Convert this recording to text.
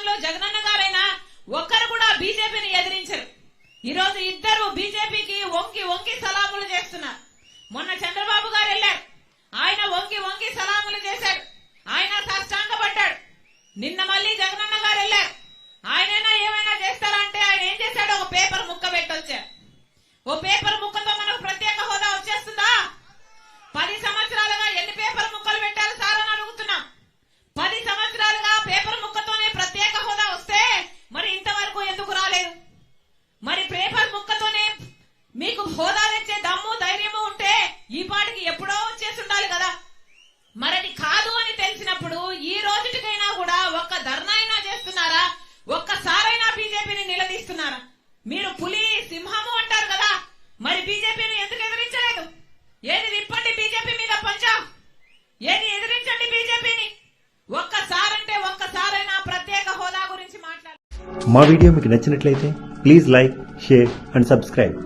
సమయంలో జగనన్న గారైనా ఒక్కరు కూడా బీజేపీని ఎదిరించరు. ఈ రోజు ఇద్దరు బీజేపీకి వంకి వంకి సలాములు చేస్తున్నారు. మొన్న చంద్రబాబు గారు వెళ్ళారు. ఆయన వంకి వంకి సలాములు చేశాడు ఆయన సాష్టాంగపడ్డాడు. నిన్న మళ్ళీ జగనన్న గారు వెళ్ళారు ఆయన ఏమైనా చేస్తారంటే ఆయన ఏం చేశాడు ఒక పేపర్ ముక్క పెట్టొచ్చారు. ఓ పేపర్ ముక్క ఈ పాటికి ఎప్పుడో వచ్చేసి ఉండాలి కదా. మరి కాదు అని తెలిసినప్పుడు ఈ రోజుటికైనా కూడా ఒక్క ధర్నా అయినా చేస్తున్నారా? ఒక్కసారైనా బీజేపీని నిలదీస్తున్నారా? మీరు పులి సింహము అంటారు కదా. మరి బీజేపీని ఎందుకు ఎదిరించలేదు? ఏది విప్పండి బీజేపీ మీద పంచా? ఏది ఎదిరించండి బీజేపీని? ఒక్కసారంటే ఒక్కసారైనా ప్రత్యేక హోదా గురించి మాట్లాడారు మా వీడియో మీకు నచ్చినట్లయితే please like share and subscribe.